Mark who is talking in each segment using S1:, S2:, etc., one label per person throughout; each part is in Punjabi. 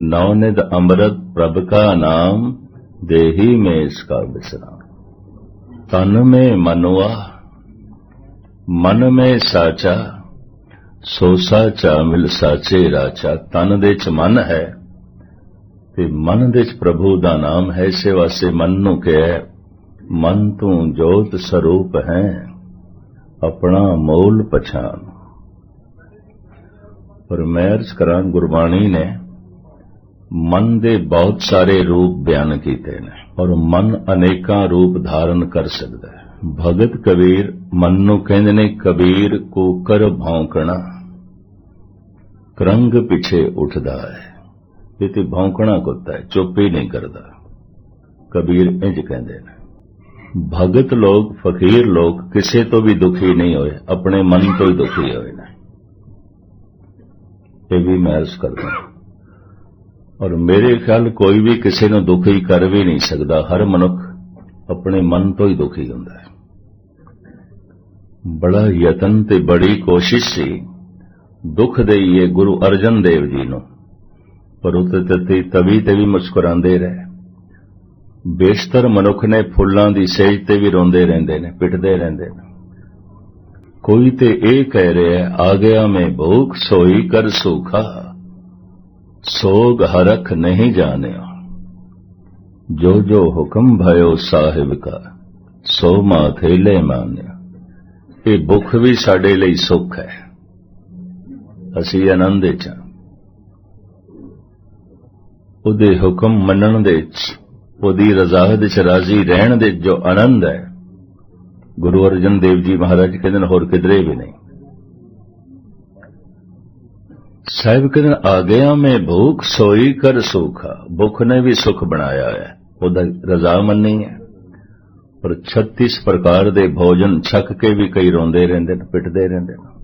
S1: नवनिध अमृत प्रभ का नाम देही में इसका विश्राम तन में मनवा ਮਨ ਮੇ ਸਾਚਾ ਸੋ ਸਾਚਾ ਮਿਲ ਸਾਚੇ ਰਾਚਾ ਤਨ ਦੇ ਚ ਮਨ ਹੈ ਤੇ ਮਨ ਦੇ ਚ ਪ੍ਰਭੂ ਦਾ ਨਾਮ ਹੈ ਇਸੇ ਵਾਸਤੇ ਮਨ ਨੂੰ ਕਿਹਾ ਮਨ ਤੂੰ ਜੋਤ ਸਰੂਪ ਹੈ ਆਪਣਾ ਮੂਲ ਪਛਾਨ ਪਰ ਮੈਂ ਅਰਜ਼ ਕਰਾਂ ਗੁਰਬਾਣੀ ਨੇ ਮਨ ਦੇ ਬਹੁਤ ਸਾਰੇ ਰੂਪ ਬਿਆਨ ਕੀਤੇ ਨੇ ਔਰ ਮਨ ਅਨੇਕਾਂ ਰੂਪ ਧਾਰਨ ਕਰ ਸਕਦਾ ਹੈ। ਭਗਤ ਕਬੀਰ ਮਨ ਨੂੰ ਕਹਿੰਦੇ ਨੇ, ਕਬੀਰ ਕੂਕਰ ਭੌਂਕਣਾ। ਕਰੰਗ ਪਿੱਛੇ ਉੱਠਦਾ ਹੈ। ਇਹ ਤੇ ਭੌਂਕਣਾ ਕੁੱਤਾ ਹੈ, ਚੁੱਪ ਹੀ ਨਹੀਂ ਕਰਦਾ। ਕਬੀਰ ਇੰਜ ਕਹਿੰਦੇ ਨੇ, ਭਗਤ ਲੋਕ, ਫਕੀਰ ਲੋਕ ਕਿਸੇ ਤੋਂ ਵੀ ਦੁਖੀ ਨਹੀਂ ਹੋਏ, ਆਪਣੇ ਮਨ ਤੋਂ ਹੀ ਦੁਖੀ ਹੋਏ ਨੇ। ਇਹ ਵੀ ਮੈਂ ਅਰਜ਼ ਕਰਦਾ ਔਰ ਮੇਰੇ ਖਿਆਲ ਕੋਈ ਵੀ ਕਿਸੇ ਨੂੰ ਦੁਖੀ ਕਰ ਵੀ ਨਹੀਂ ਸਕਦਾ। ਹਰ ਮਨੁੱਖ ਆਪਣੇ ਮਨ ਤੋਂ ਹੀ ਦੁਖੀ ਹੁੰਦਾ ਹੈ। ਬੜਾ ਯਤਨ ਤੇ ਬੜੀ ਕੋਸ਼ਿਸ਼ ਸੀ। ਦੁੱਖ ਦੇਈਏ ਗੁਰੂ ਅਰਜਨ ਦੇਵ ਜੀ ਨੂੰ, ਪਰ ਉਤੇ ਤੇ ਤਵੀ ਤੇ ਵੀ ਮੁਸਕਰਾਉਂਦੇ ਰਹੇ। ਬੇਸ਼ਤਰ ਮਨੁੱਖ ਨੇ ਫੁੱਲਾਂ ਦੀ ਸੇਜ ਤੇ ਵੀ ਰੋਂਦੇ ਰਹਿੰਦੇ ਨੇ, ਪਿੱਟਦੇ ਰਹਿੰਦੇ ਨੇ। ਕੋਈ ਤੇ ਇਹ ਕਹਿ ਰਿਹਾ, ਆ ਗਿਆ ਮੈਂ ਭੂਖ ਸੋਈ ਕਰ ਸੁਖਾ। ਸੋਗ ਹਰਖ ਨਹੀਂ ਜਾਣਿਆ। ਜੋ ਜੋ ਹੁਕਮ ਭਇਓ ਸਾਹਿਬ ਕਾ, ਸੋ ਮਾਥੇ ਲੈ ਮਾਨਿਆ। ਇਹ ਭੁੱਖ ਵੀ ਸਾਡੇ ਲਈ ਸੁੱਖ ਹੈ। ਅਸੀਂ ਆਨੰਦ ਵਿੱਚ ਉਹਦੇ ਹੁਕਮ ਮੰਨਣ ਦੇ ਵਿੱਚ, ਉਹਦੀ ਰਜ਼ਾ ਦੇ ਵਿੱਚ ਰਾਜ਼ੀ ਰਹਿਣ ਦੇ ਜੋ ਆਨੰਦ ਹੈ, ਗੁਰੂ ਅਰਜਨ ਦੇਵ ਜੀ ਮਹਾਰਾਜ ਕਹਿੰਦੇ ਨੇ, ਹੋਰ ਕਿਧਰੇ ਵੀ ਨਹੀਂ। ਸਾਹਿਬ ਕਹਿੰਦੇ ਆ ਗਿਆ ਮੈਂ ਭੁੱਖ ਸੋਈ ਕਰ ਸੁਖਾ ਭੁੱਖ ਨੇ ਵੀ ਸੁਖ ਬਣਾਇਆ ਹੈ ਉਹਦਾ ਰਜ਼ਾ ਮੰਨੀ ਹੈ ਪਰ 36 ਪ੍ਰਕਾਰ ਦੇ ਭੋਜਨ ਛਕ ਕੇ ਵੀ ਕਈ ਰੋਂਦੇ ਰਹਿੰਦੇ ਨੇ ਪਿੱਟਦੇ ਰਹਿੰਦੇ ਨੇ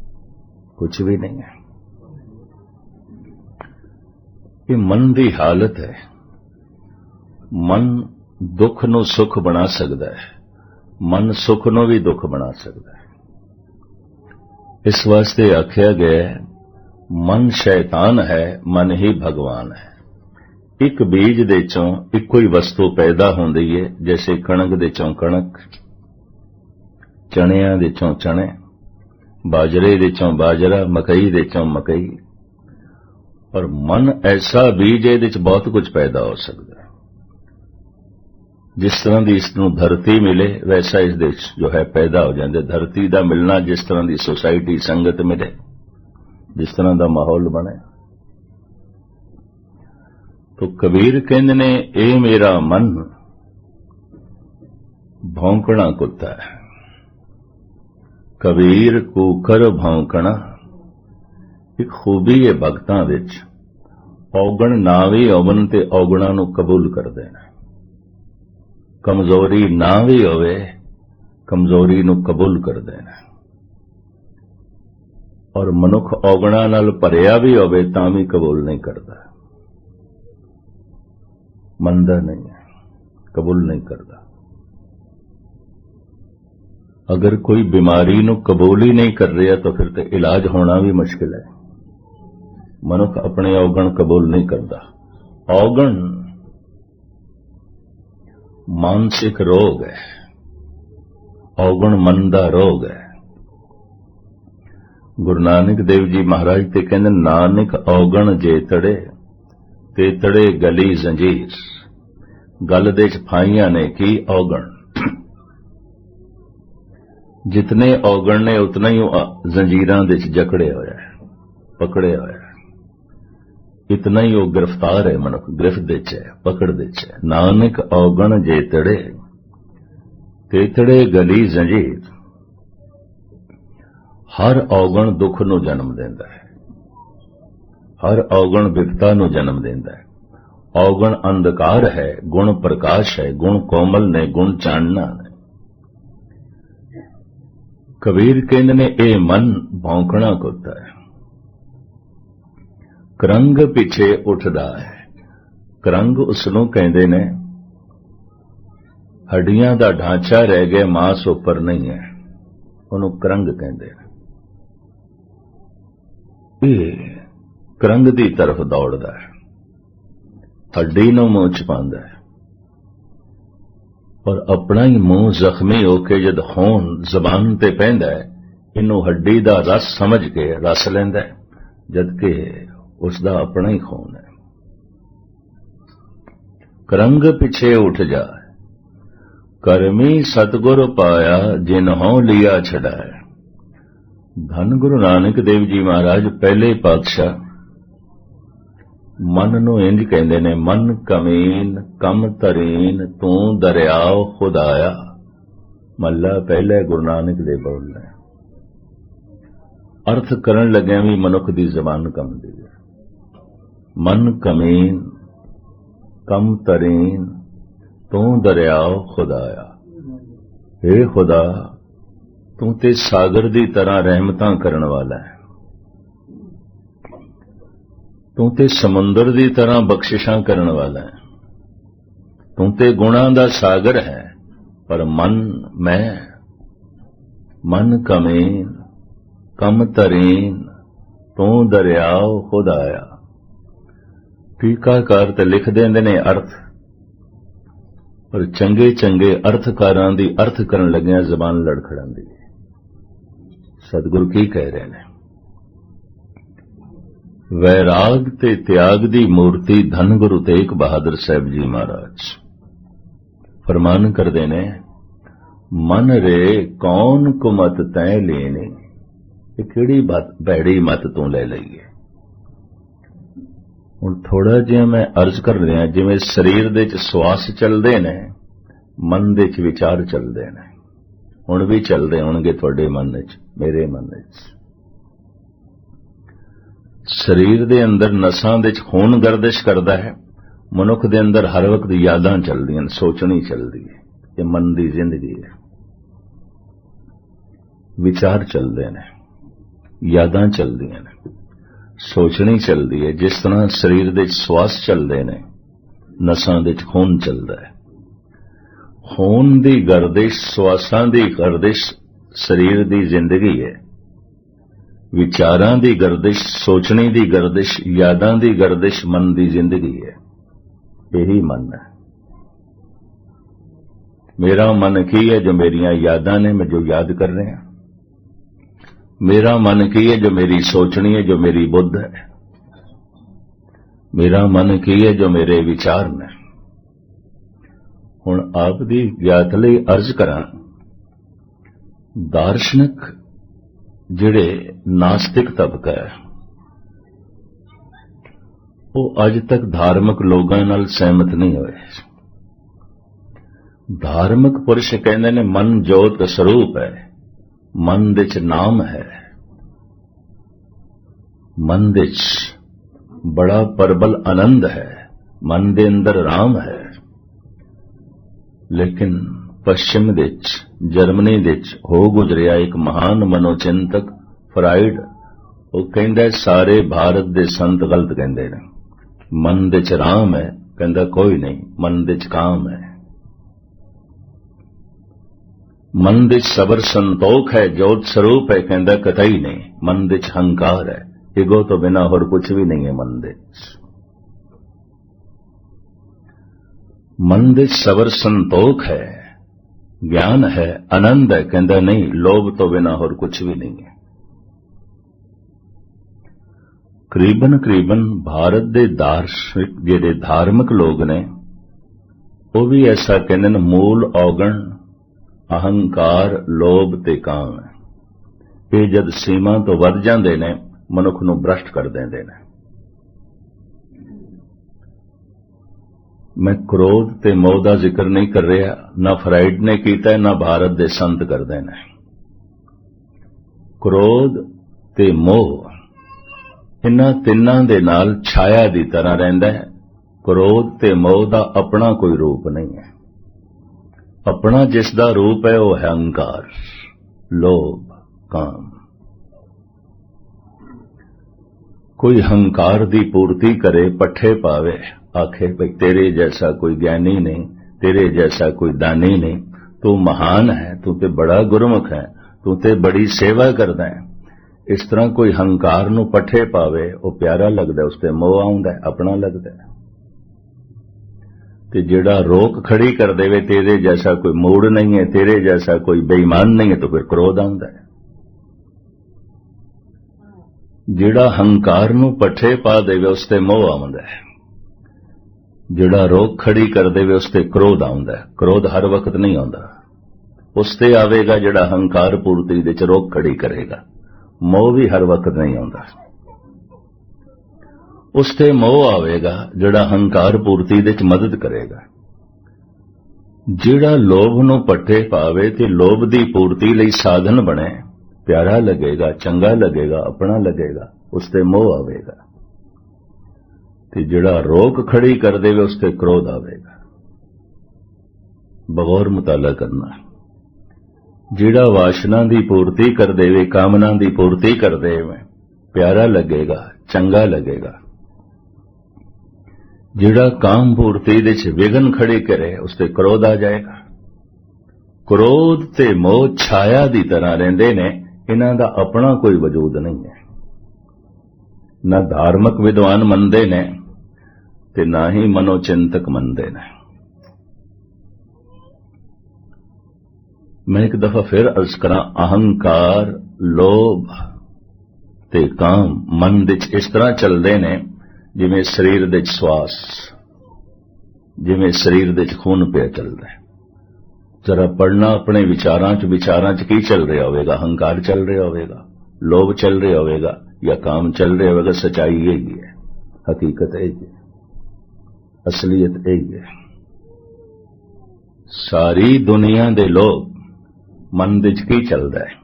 S1: ਕੁਝ ਵੀ ਨਹੀਂ ਹੈ ਇਹ ਮਨ ਦੀ ਹਾਲਤ ਹੈ ਮਨ ਦੁੱਖ ਨੂੰ ਸੁਖ ਬਣਾ ਸਕਦਾ ਹੈ ਮਨ ਸੁਖ ਨੂੰ ਵੀ ਦੁੱਖ ਬਣਾ ਸਕਦਾ ਹੈ ਇਸ ਵਾਸਤੇ ਆਖਿਆ ਗਿਆ ਹੈ ਮਨ ਸ਼ੈਤਾਨ ਹੈ, ਮਨ ਹੀ ਭਗਵਾਨ ਹੈ। ਇੱਕ ਬੀਜ ਦੇ ਚੋਂ ਇੱਕੋ ਹੀ ਵਸਤੂ ਪੈਦਾ ਹੁੰਦੀ ਹੈ ਜੈਸੇ ਕਣਕ ਦੇ ਚੋਂ ਕਣਕ, ਚਣਿਆਂ ਦੇ ਚੋਂ ਚਣੇ, ਬਾਜਰੇ ਦੇ ਚੋਂ ਬਾਜਰਾ, ਮਕਈ ਦੇ ਚੋਂ ਮਕਈ। ਪਰ ਮਨ ਐਸਾ ਬੀਜ ਹੈ, ਇਹਦੇ ਚ ਬਹੁਤ ਕੁਝ ਪੈਦਾ ਹੋ ਸਕਦਾ ਹੈ। ਜਿਸ ਤਰ੍ਹਾਂ ਦੀ ਇਸ ਨੂੰ ਧਰਤੀ ਮਿਲੇ, ਵੈਸਾ ਇਸ ਦੇ ਚ ਜੋ ਹੈ ਪੈਦਾ ਹੋ ਜਾਂਦਾ। ਧਰਤੀ ਦਾ ਮਿਲਣਾ ਜਿਸ ਤਰ੍ਹਾਂ ਦੀ ਸੋਸਾਇਟੀ ਸੰਗਤ ਮਿਲੇ। ਜਿਸ ਤਰ੍ਹਾਂ ਦਾ ਮਾਹੌਲ ਬਣੇ ਤੋ ਕਬੀਰ ਕਹਿੰਦੇ ਨੇ, ਇਹ ਮੇਰਾ ਮਨ ਭੌਂਕਣਾ ਕੁੱਤਾ ਹੈ। ਕਬੀਰ ਕੂਕਰ ਭੌਂਕਣਾ ਇੱਕ ਖੂਬੀ ਹੈ ਭਗਤਾਂ ਵਿੱਚ। ਔਗਣ ਨਾ ਵੀ ਔਗਣ ਤੇ ਔਗਣਾ ਨੂੰ ਕਬੂਲ ਕਰਦੇ ਨੇ ਕਮਜ਼ੋਰੀ ਨਾ ਵੀ ਹੋਵੇ, ਕਮਜ਼ੋਰੀ ਨੂੰ ਕਬੂਲ ਕਰਦੇ ਨੇ ਔਰ ਮਨੁੱਖ ਔਗਣਾ ਨਾਲ ਭਰਿਆ ਵੀ ਹੋਵੇ ਤਾਂ ਵੀ ਕਬੂਲ ਨਹੀਂ ਕਰਦਾ। ਮੰਨਦਾ ਨਹੀਂ ਹੈ, ਕਬੂਲ ਨਹੀਂ ਕਰਦਾ। ਅਗਰ ਕੋਈ ਬਿਮਾਰੀ ਨੂੰ ਕਬੂਲ ਹੀ ਨਹੀਂ ਕਰ ਰਿਹਾ ਤਾਂ ਫਿਰ ਤੇ ਇਲਾਜ ਹੋਣਾ ਵੀ ਮੁਸ਼ਕਿਲ ਹੈ। ਮਨੁੱਖ ਆਪਣੇ ਔਗਣ ਕਬੂਲ ਨਹੀਂ ਕਰਦਾ। ਔਗਣ ਮਾਨਸਿਕ ਰੋਗ ਹੈ। ਔਗਣ ਮਨ ਦਾ ਰੋਗ ਹੈ। ਗੁਰੂ ਨਾਨਕ ਦੇਵ ਜੀ ਮਹਾਰਾਜ ਤੇ ਕਹਿੰਦੇ, ਨਾਨਕ ਔਗਣ ਜੇ ਤੜੇ, ਤੇ ਤੜੇ ਗਲੀ ਜ਼ੰਜੀਰ। ਗੱਲ ਦੇ ਚ ਫਾਈਆਂ ਨੇ ਕੀ ਔਗਣ? ਜਿਤਨੇ ਔਗਣ ਨੇ, ਉਤਨਾ ਹੀ ਉਹ ਜ਼ੰਜੀਰਾਂ ਦੇ ਚ ਜਕੜੇ ਹੋਇਆ ਹੈ, ਪਕੜਿਆ ਹੋਇਆ ਹੈ। ਇਤਨਾ ਹੀ ਉਹ ਗ੍ਰਿਫਤਾਰ ਹੈ ਮਨੁੱਖ, ਗ੍ਰਿਫਤ ਦੇ ਚ ਹੈ, ਪਕੜ ਦੇ ਚ ਹੈ। ਨਾਨਕ ਔਗਣ ਜੇ ਤੜੇ, ਤੇ ਗਲੀ ਜ਼ੰਜੀਰ। ਹਰ ਔਗਣ ਦੁੱਖ ਨੂੰ ਜਨਮ ਦਿੰਦਾ ਹੈ। ਹਰ ਔਗਣ ਵਿਪਤਾ ਨੂੰ ਜਨਮ ਦਿੰਦਾ ਹੈ। ਔਗਣ ਅੰਧਕਾਰ ਹੈ, ਗੁਣ ਪ੍ਰਕਾਸ਼ ਹੈ, ਗੁਣ ਕੋਮਲ ਨੇ, ਗੁਣ ਚਾਨਣਾ ਨੇ ਕਬੀਰ ਕਹਿੰਦੇ ਨੇ, ਇਹ ਮਨ ਭੌਂਕਣਾ ਕੁੱਤਾ ਹੈ। ਕਰੰਗ ਪਿੱਛੇ ਉੱਠਦਾ ਹੈ। ਕਰੰਗ ਉਸ ਨੂੰ ਕਹਿੰਦੇ ਨੇ, ਹੱਡੀਆਂ ਦਾ ਢਾਂਚਾ ਰਹਿ ਗਿਆ, ਮਾਸ ਉੱਪਰ ਨਹੀਂ ਹੈ। ਉਹਨੂੰ ਕਰੰਗ ਕਹਿੰਦੇ ਨੇ। ਇਹ ਕਰੰਗ ਦੀ ਤਰਫ ਦੌੜਦਾ ਹੈ। ਹੱਡੀ ਨੂੰ ਮੂੰਹ ਚ ਪਾਉਂਦਾ ਹੈ। ਪਰ ਆਪਣਾ ਹੀ ਮੂੰਹ ਜ਼ਖਮੀ ਹੋ ਕੇ ਜਦ ਖੂਨ ਜ਼ਬਾਨ ਤੇ ਪੈਂਦਾ ਹੈ, ਇਹਨੂੰ ਹੱਡੀ ਦਾ ਰਸ ਸਮਝ ਕੇ ਰਸ ਲੈਂਦਾ ਹੈ ਜਦ ਕਿ ਉਸ ਦਾ ਆਪਣਾ ਹੀ ਖੂਨ ਹੈ। ਕਰੰਗ ਪਿਛੇ ਉੱਠ ਜਾ ਕਰਮੀ ਸਤਗੁਰ ਪਾਇਆ ਜਿਨਹੋਂ ਲਿਆ ਛਡਾਇਆ ਧੰਨ ਗੁਰੂ ਨਾਨਕ ਦੇਵ ਜੀ ਮਹਾਰਾਜ, ਪਹਿਲੇ ਪਾਤਸ਼ਾਹ। ਮਨ ਨੂੰ ਇੰਜ ਕਹਿੰਦੇ ਨੇ, ਮਨ ਕਮੀਨ, ਕਮ ਤਰੀਨ ਤੂੰ ਦਰਿਆਓ ਖੁਦਾਇਆ। ਮੱਲਾ ਪਹਿਲੇ ਗੁਰੂ ਨਾਨਕ ਦੇ ਬੋਲ ਨੇ ਅਰਥ ਕਰਨ ਲੱਗਿਆ ਵੀ ਮਨੁੱਖ ਦੀ ਜ਼ਬਾਨ ਕੰਮਦੀ ਹੈ। ਮਨ ਕਮੀਨ, ਕਮ ਤਰੀਨ ਤੂੰ ਦਰਿਆਓ ਖੁਦਾਇਆ। ਏ ਖੁਦਾ ਤੂੰ ਤੇ ਸਾਗਰ ਦੀ ਤਰ੍ਹਾਂ ਰਹਿਮਤਾਂ ਕਰਨ ਵਾਲਾ ਹੈ। ਤੂੰ ਤੇ ਸਮੁੰਦਰ ਦੀ ਤਰ੍ਹਾਂ ਬਖਸ਼ਿਸ਼ਾਂ ਕਰਨ ਵਾਲਾ ਹੈ। ਤੂੰ ਤੇ ਗੁਣਾਂ ਦਾ ਸਾਗਰ ਹੈ, ਪਰ ਮਨ ਮੈਂ ਮਨ ਕਮੀਨ, ਕਮ ਤਰੀਨ ਤੂੰ ਦਰਿਆਓ ਖੁਦਾਇਆ। ਟੀਕਾਕਾਰ ਤੇ ਲਿਖ ਦਿੰਦੇ ਨੇ ਅਰਥ। ਪਰ ਚੰਗੇ ਚੰਗੇ ਅਰਥਕਾਰਾਂ ਦੀ ਅਰਥ ਕਰਨ ਲੱਗਿਆ ਜ਼ਬਾਨ ਲੜਖੜਾਂਦੀ ਹੈ ਸਤਿਗੁਰੂ ਕੀ ਕਹਿ ਰਹੇ ਨੇ? ਵੈਰਾਗ ਤੇ ਤਿਆਗ ਦੀ ਮੂਰਤੀ ਧੰਨ ਗੁਰੂ ਤੇਗ ਬਹਾਦਰ ਸਾਹਿਬ ਜੀ ਮਹਾਰਾਜ। ਫਰਮਾਨ ਕਰਦੇ ਨੇ, ਮਨ ਰੇ ਕੌਣ ਕੁਮਤ ਤੈ ਲੈਨੇ? ਇਹ ਕਿਹੜੀ ਬਹਿੜੀ ਮਤ ਤੋਂ ਲੈ ਲਈਏ ਹੁਣ ਥੋੜਾ ਜਿਹਾ ਮੈਂ ਅਰਜ਼ ਕਰ ਰਿਹਾ, ਜਿਵੇਂ ਸਰੀਰ ਦੇ ਚ ਸਵਾਸ ਚੱਲਦੇ ਨੇ, ਮਨ ਦੇ ਵਿੱਚ ਵਿਚਾਰ ਚੱਲਦੇ ਨੇ। ਹੁਣ ਵੀ ਚੱਲਦੇ ਹੋਣਗੇ ਤੁਹਾਡੇ ਮਨ ਵਿੱਚ, ਮੇਰੇ ਮਨ ਵਿੱਚ। ਸਰੀਰ ਦੇ ਅੰਦਰ ਨਸਾਂ ਵਿੱਚ ਖੂਨ ਗਰਦਿਸ਼ ਕਰਦਾ ਹੈ। ਮਨੁੱਖ ਦੇ ਅੰਦਰ ਹਰ ਵਕਤ ਯਾਦਾਂ ਚੱਲਦੀਆਂ ਨੇ, ਸੋਚਣੀ ਚੱਲਦੀ ਹੈ ਇਹ ਮਨ ਦੀ ਜ਼ਿੰਦਗੀ ਹੈ। ਵਿਚਾਰ ਚੱਲਦੇ ਨੇ, ਯਾਦਾਂ ਚੱਲਦੀਆਂ ਨੇ, ਸੋਚਣੀ ਚੱਲਦੀ ਹੈ। ਜਿਸ ਤਰ੍ਹਾਂ ਸਰੀਰ ਦੇ ਸਵਾਸ ਚੱਲਦੇ ਨੇ, ਨਸਾਂ ਦੇ ਖੂਨ ਚੱਲਦਾ ਹੈ। ਖੂਨ ਦੀ ਗਰਦਿਸ਼, ਸਵਾਸਾਂ ਦੀ ਗਰਦਿਸ਼ ਸਰੀਰ ਦੀ ਜ਼ਿੰਦਗੀ ਹੈ। ਵਿਚਾਰਾਂ ਦੀ ਗਰਦਿਸ਼, ਸੋਚਣੀ ਦੀ ਗਰਦਿਸ਼, ਯਾਦਾਂ ਦੀ ਗਰਦਿਸ਼, ਮਨ ਦੀ ਜ਼ਿੰਦਗੀ ਹੈ। ਇਹੀ ਮਨ ਹੈ। ਮੇਰਾ ਮਨ ਕੀ ਹੈ ਜੋ ਮੇਰੀਆਂ ਯਾਦਾਂ ਨੇ ਮੈਂ ਜੋ ਯਾਦ ਕਰ ਰਿਹਾ? ਮੇਰਾ ਮਨ ਕੀ ਹੈ ਜੋ ਮੇਰੀ ਸੋਚਣੀ ਹੈ, ਜੋ ਮੇਰੀ ਬੁੱਧ ਹੈ? ਮੇਰਾ ਮਨ ਕੀ ਹੈ ਜੋ ਮੇਰੇ ਵਿਚਾਰ ਨੇ? ਹੁਣ ਆਪ ਦੀ ਗਿਆਤ ਲਈ ਅਰਜ਼ ਕਰਾਂ। ਦਾਰਸ਼ਨਿਕ ਜਿਹੜੇ ਨਾਸਤਿਕ ਤਬਕਾ ਹੈ, ਉਹ ਅੱਜ ਤੱਕ ਧਾਰਮਿਕ ਲੋਕਾਂ ਨਾਲ ਸਹਿਮਤ ਨਹੀਂ ਹੋਏ। ਧਾਰਮਿਕ ਪੁਰਸ਼ ਕਹਿੰਦੇ ਨੇ, ਮਨ ਜੋਤ ਸਰੂਪ ਹੈ, ਮਨ ਦੇ ਚ ਨਾਮ ਹੈ। ਮਨ ਦੇ ਚ ਬੜਾ ਪਰਬਲ ਆਨੰਦ ਹੈ, ਮਨ ਦੇ ਅੰਦਰ ਰਾਮ ਹੈ। ਲੇਕਿਨ ਪੱਛਮ ਦੇ ਜਰਮਨੀ ਦੇ ਹੋ ਗੁਜ਼ਰਿਆ ਇੱਕ ਮਹਾਨ ਮਨੋਚਿੰਤਕ ਫਰਾਇਡ, ਉਹ ਕਹਿੰਦਾ ਸਾਰੇ ਭਾਰਤ ਦੇ ਸੰਤ ਗਲਤ ਕਹਿੰਦੇ ਨੇ। ਮਨ ਦੇ ਚ ਰਾਮ ਹੈ, ਕਹਿੰਦਾ, ਕੋਈ ਨਹੀਂ, ਮਨ ਦੇ ਚ ਕਾਮ ਹੈ। ਮਨ ਦੇ ਸਬਰ ਸੰਤੋਖ ਹੈ, ਜੋਤ ਸਰੂਪ ਹੈ, ਕਹਿੰਦਾ ਕਤਈ ਨਹੀਂ, ਮਨ ਦੇ ਹੰਕਾਰ ਹੈ। ਈਗੋ ਤੋਂ ਬਿਨਾ ਹੋਰ ਕੁਝ ਵੀ ਨਹੀਂ ਹੈ ਮਨ ਦੇ ਮਨ ਦੇ ਸਬਰ ਸੰਤੋਖ ਹੈ। ਗਿਆਨ ਹੈ, ਆਨੰਦ ਹੈ, ਕਹਿੰਦਾ ਨਹੀਂ, ਲੋਭ ਤੋਂ ਬਿਨਾ ਹੋਰ ਕੁਝ ਵੀ ਨਹੀਂ ਹੈ। ਕਰੀਬਨ ਕਰੀਬਨ ਭਾਰਤ ਦੇ ਦਾਰਸ਼ਨਿਕ, ਜਿਹੜੇ ਧਾਰਮਿਕ ਲੋਕ ਨੇ, ਉਹ ਵੀ ਐਸਾ ਕਹਿੰਦੇ ਨੇ, ਮੂਲ ਔਗਣ, ਅਹੰਕਾਰ, ਲੋਭ ਤੇ ਕਾਮ ਇਹ ਜਦ ਸੀਮਾ ਤੋਂ ਵੱਧ ਜਾਂਦੇ ਨੇ, ਮਨੁੱਖ ਨੂੰ ਭ੍ਰਸ਼ਟ ਕਰ ਦਿੰਦੇ ਨੇ। ਮੈਂ ਕ੍ਰੋਧ ਤੇ ਮੋਹ ਦਾ ਜ਼ਿਕਰ ਨਹੀਂ ਕਰ ਰਿਹਾ, ਨਾ ਫਰਾਈਡ ਨੇ ਕੀਤਾ ਨਾ ਭਾਰਤ ਦੇ ਸੰਤ ਕਰਦੇ ਨੇ। ਕ੍ਰੋਧ ਤੇ ਮੋਹ ਇਹਨਾਂ ਤਿੰਨਾਂ ਦੇ ਨਾਲ ਛਾਇਆ ਦੀ ਤਰ੍ਹਾਂ ਰਹਿੰਦਾ ਹੈ। ਕ੍ਰੋਧ ਤੇ ਮੋਹ ਦਾ ਆਪਣਾ ਕੋਈ ਰੂਪ ਨਹੀਂ ਹੈ। ਆਪਣਾ ਜਿਸ ਦਾ ਰੂਪ ਹੈ, ਉਹ ਹੈ ਹੰਕਾਰ ਲੋਭ, ਕਾਮ। ਕੋਈ ਹੰਕਾਰ ਦੀ ਪੂਰਤੀ ਕਰੇ, ਪੱਠੇ ਪਾਵੇ ਆਖੇ ਭਈ ਤੇਰੇ ਜੈਸਾ ਕੋਈ ਗਿਆਨੀ ਨਹੀਂ, ਤੇਰੇ ਜੈਸਾ ਕੋਈ ਦਾਨੀ ਨਹੀਂ। ਤੂੰ ਮਹਾਨ ਹੈ, ਤੂੰ ਤੇ ਬੜਾ ਗੁਰਮੁਖ ਹੈ, ਤੂੰ ਤੇ ਬੜੀ ਸੇਵਾ ਕਰਦਾ ਹੈ। ਇਸ ਤਰ੍ਹਾਂ ਕੋਈ ਹੰਕਾਰ ਨੂੰ ਪੱਠੇ ਪਾਵੇ, ਉਹ ਪਿਆਰਾ ਲੱਗਦਾ ਉਸ ਤੇ ਮੋਹ ਆਉਂਦਾ ਆਪਣਾ ਲੱਗਦਾ ਤੇ ਜਿਹੜਾ ਰੋਕ ਖੜੀ ਕਰ ਦੇਵੇ, ਤੇਰੇ ਜੈਸਾ ਕੋਈ ਮੂੜ ਨਹੀਂ ਹੈ, ਤੇਰੇ ਜੈਸਾ ਕੋਈ ਬੇਈਮਾਨ ਨਹੀਂ ਹੈ, ਤਾਂ ਫਿਰ ਕ੍ਰੋਧ ਆਉਂਦਾ ਹੈ। ਜਿਹੜਾ ਹੰਕਾਰ ਨੂੰ ਪੱਠੇ ਪਾ ਦੇਵੇ, ਉਸ ਤੇ ਮੋਹ ਆਉਂਦਾ ਹੈ। ਜਿਹੜਾ ਰੋਕ ਖੜੀ ਕਰ ਦੇਵੇ, ਉਸ ਤੇ ਕ੍ਰੋਧ ਆਉਂਦਾ ਹੈ। ਕ੍ਰੋਧ ਹਰ ਵਕਤ ਨਹੀਂ ਆਉਂਦਾ। ਉਸ ਤੇ ਆਵੇਗਾ ਜਿਹੜਾ ਹੰਕਾਰ ਪੂਰਤੀ ਦੇ ਚ ਰੋਕ ਖੜੀ ਕਰੇਗਾ। ਮੋਹ ਵੀ ਹਰ ਵਕਤ ਨਹੀਂ ਆਉਂਦਾ। ਉਸ ਤੇ ਮੋਹ ਆਵੇਗਾ ਜਿਹੜਾ ਹੰਕਾਰ ਪੂਰਤੀ ਦੇ ਚ ਮਦਦ ਕਰੇਗਾ। ਜਿਹੜਾ ਲੋਭ ਨੂੰ ਪੱਠੇ ਪਾਵੇ ਤੇ ਲੋਭ ਦੀ ਪੂਰਤੀ ਲਈ ਸਾਧਨ ਬਣੇ, ਪਿਆਰਾ ਲੱਗੇਗਾ, ਚੰਗਾ ਲੱਗੇਗਾ, ਆਪਣਾ ਲੱਗੇਗਾ, ਉਸ ਤੇ ਮੋਹ ਆਵੇਗਾ। ਤੇ ਜਿਹੜਾ ਰੋਕ ਖੜੀ ਕਰ ਦੇਵੇ, ਉਸ ਤੇ ਕ੍ਰੋਧ ਆਵੇਗਾ। ਬਗੌਰ ਮੁਤਾਲਾ ਕਰਨਾ ਜਿਹੜਾ ਵਾਸ਼ਨਾ ਦੀ ਪੂਰਤੀ ਕਰ ਦੇਵੇ, ਕਾਮਨਾ ਦੀ ਪੂਰਤੀ ਕਰ ਦੇਵੇ, ਪਿਆਰਾ ਲੱਗੇਗਾ, ਚੰਗਾ ਲੱਗੇਗਾ। ਜਿਹੜਾ ਕਾਮ ਪੂਰਤੀ ਦੇ ਚ ਵਿਗਨ ਖੜੇ ਕਰੇ, ਉਸ ਤੇ ਕ੍ਰੋਧ ਆ ਜਾਏਗਾ। ਕ੍ਰੋਧ ਤੇ ਮੋਹ ਛਾਇਆ ਦੀ ਤਰ੍ਹਾਂ ਰਹਿੰਦੇ ਨੇ, ਇਹਨਾਂ ਦਾ ਆਪਣਾ ਕੋਈ ਵਜੂਦ ਨਹੀਂ ਹੈ। ਨਾ ਧਾਰਮਿਕ ਵਿਦਵਾਨ ਮੰਨਦੇ ਨੇ ਤੇ ਨਾ ਹੀ ਮਨੋਚਿੰਤਕ ਮੰਨਦੇ ਨੇ ਮੈਂ ਇੱਕ ਦਫਾ ਫਿਰ ਅਰਜ਼ ਕਰਾਂ ਅਹੰਕਾਰ ਲੋਭ ਤੇ ਕਾਮ ਮਨ ਵਿੱਚ ਇਸ ਤਰ੍ਹਾਂ ਚੱਲਦੇ ਨੇ ਜਿਵੇਂ ਸਰੀਰ ਦੇ ਸਵਾਸ ਜਿਵੇਂ ਸਰੀਰ ਦੇ ਖੂਨ ਪਿਆ ਚੱਲਦਾ ਹੈ ਜਰਾ ਪੜਨਾ ਆਪਣੇ ਵਿਚਾਰਾਂ 'ਚ ਵਿਚਾਰਾਂ 'ਚ ਕੀ ਚੱਲ ਰਿਹਾ ਹੋਵੇਗਾ ਹੰਕਾਰ ਚੱਲ ਰਿਹਾ ਹੋਵੇਗਾ ਲੋਭ ਚੱਲ ਰਿਹਾ ਹੋਵੇਗਾ ਜਾਂ ਕਾਮ ਚੱਲ ਰਿਹਾ ਹੋਵੇਗਾ ਸਚਾਈ ਇਹ ਹੀ ਹੈ ਹਕੀਕਤ ਇਹ ਹੀ ਹੈ ਅਸਲੀਅਤ ਇਹ ਹੈ ਸਾਰੀ ਦੁਨੀਆ ਦੇ ਲੋਕ ਮਨ ਵਿੱਚ ਕੀ ਚੱਲਦਾ ਹੈ?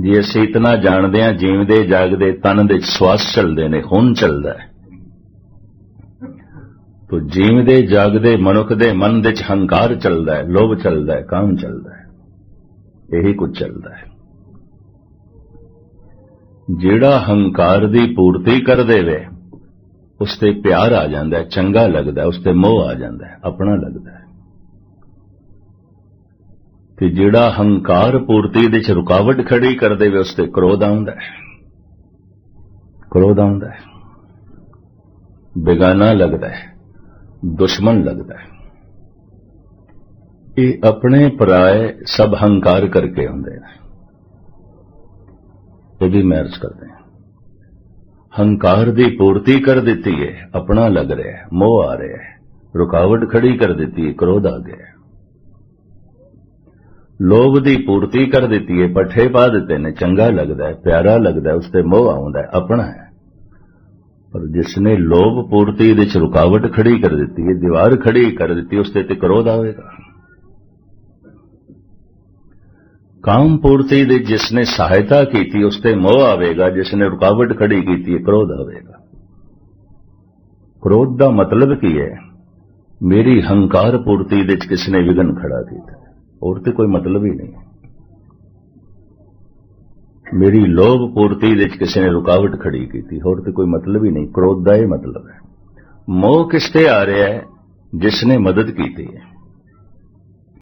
S1: ਜੇ ਅਸੀਂ ਇਤਨਾ ਜਾਣਦੇ ਹਾਂ, ਜੀਵਦੇ, ਜਾਗਦੇ, ਤਨ ਦੇ ਸਵਾਸ ਚੱਲਦੇ ਨੇ, ਖੂਨ ਚੱਲਦਾ ਹੈ। ਤੋ ਜੀਵਦੇ, ਜਾਗਦੇ, ਮਨੁੱਖ ਦੇ ਮਨ ਵਿੱਚ ਹੰਕਾਰ ਚੱਲਦਾ ਹੈ, ਲੋਭ ਚੱਲਦਾ ਹੈ, ਕਾਮ ਚੱਲਦਾ ਹੈ। ਇਹੀ ਕੁਝ ਚੱਲਦਾ ਹੈ। ਜਿਹੜਾ ਹੰਕਾਰ ਦੀ ਪੂਰਤੀ ਕਰ ਦੇਵੇ ਉਸ ਤੇ ਪਿਆਰ ਆ ਜਾਂਦਾ ਹੈ, ਚੰਗਾ ਲੱਗਦਾ ਉਸ ਤੇ ਮੋਹ ਆ ਜਾਂਦਾ ਹੈ, ਆਪਣਾ ਲੱਗਦਾ ਹੈ। ਤੇ ਜਿਹੜਾ ਹੰਕਾਰ ਪੂਰਤੀ ਦੇ ਚ ਰੁਕਾਵਟ ਖੜੀ ਕਰ ਦੇਵੇ ਉਸ ਤੇ ਕ੍ਰੋਧ ਆਉਂਦਾ ਹੈ। ਕ੍ਰੋਧ ਆਉਂਦਾ ਹੈ। ਬੇਗਾਨਾ ਲੱਗਦਾ ਹੈ, ਦੁਸ਼ਮਣ ਲੱਗਦਾ ਹੈ। ਇਹ ਆਪਣੇ ਪਰਾਏ ਸਭ ਹੰਕਾਰ ਕਰਕੇ ਹੁੰਦੇ ਨੇ। ਇਹ ਵੀ ਮੈਰਜ ਕਰਦੇ ਹੰਕਾਰ ਦੀ ਪੂਰਤੀ ਕਰ ਦਿੱਤੀ ਹੈ ਆਪਣਾ ਲੱਗ ਰਿਹਾ ਹੈ, ਮੋਹ ਆ ਰਿਹਾ ਹੈ, ਰੁਕਾਵਟ ਖੜੀ ਕਰ ਦਿੱਤੀ ਹੈ ਕ੍ਰੋਧ ਆ ਗਿਆ ਹੈ। ਲੋਭ ਦੀ ਪੂਰਤੀ ਕਰ ਦਿੱਤੀ ਹੈ ਪੱਠੇ ਪਾ ਦਿੱਤੇ ਨੇ, ਚੰਗਾ ਲੱਗਦਾ ਹੈ, ਪਿਆਰਾ ਲੱਗਦਾ ਹੈ ਉਸ ਤੇ ਮੋਹ ਆਉਂਦਾ ਹੈ, ਆਪਣਾ ਹੈ। ਪਰ ਜਿਸ ਨੇ ਲੋਭ ਪੂਰਤੀ ਦੇ ਚ ਰੁਕਾਵਟ ਖੜੀ ਕਰ ਦਿੱਤੀ ਹੈ ਦੀਵਾਰ ਖੜੀ ਕਰ ਦਿੱਤੀ ਉਸ ਤੇ ਤੇ ਕ੍ਰੋਧ ਆਵੇਗਾ। ਕਾਮ ਪੂਰਤੀ ਦੇ ਜਿਸ ਨੇ ਸਹਾਇਤਾ ਕੀਤੀ ਉਸ ਤੇ ਮੋਹ ਆਵੇਗਾ ਜਿਸ ਨੇ ਰੁਕਾਵਟ ਖੜੀ ਕੀਤੀ ਕ੍ਰੋਧ ਆਵੇਗਾ ਕ੍ਰੋਧ ਦਾ ਮਤਲਬ ਕੀ ਹੈ ਮੇਰੀ ਹੰਕਾਰ ਪੂਰਤੀ ਦੇ ਚ ਕਿਸ ਨੇ ਵਿਗਨ ਖੜਾ ਕੀਤਾ ਹੋਰ ਤੇ ਕੋਈ ਮਤਲਬ ਹੀ ਨਹੀਂ ਮੇਰੀ ਲੋਭ ਪੂਰਤੀ ਦੇ ਚ ਕਿਸੇ ਨੇ ਰੁਕਾਵਟ ਖੜੀ ਕੀਤੀ ਹੋਰ ਤੇ ਕੋਈ ਮਤਲਬ ਹੀ ਨਹੀਂ ਕ੍ਰੋਧ ਦਾ ਇਹ ਮਤਲਬ ਹੈ ਮੋਹ ਕਿਸ ਤੇ ਆ ਰਿਹਾ ਹੈ ਜਿਸ ਨੇ ਮਦਦ ਕੀਤੀ ਹੈ